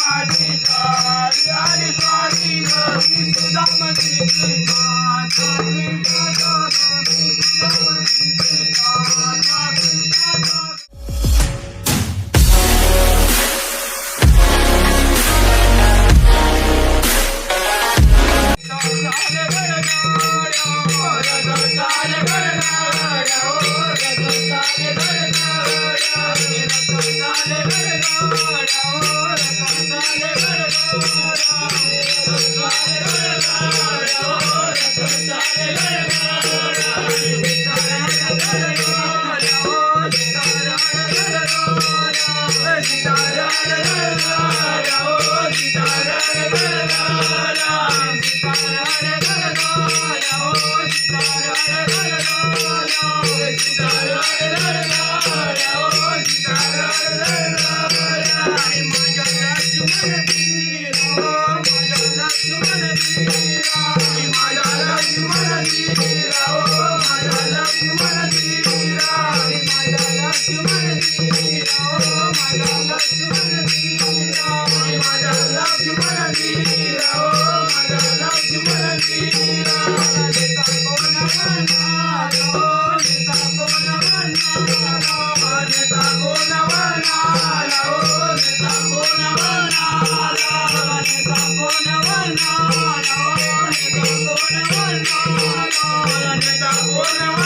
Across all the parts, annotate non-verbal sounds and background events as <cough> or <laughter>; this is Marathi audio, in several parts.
माझी सारी आली. सारी ग मी सुद्धा माझी कृष्णाचा कृष्णाचा ग मी सुद्धा माझी Para Thank you. la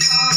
Thank <laughs> you.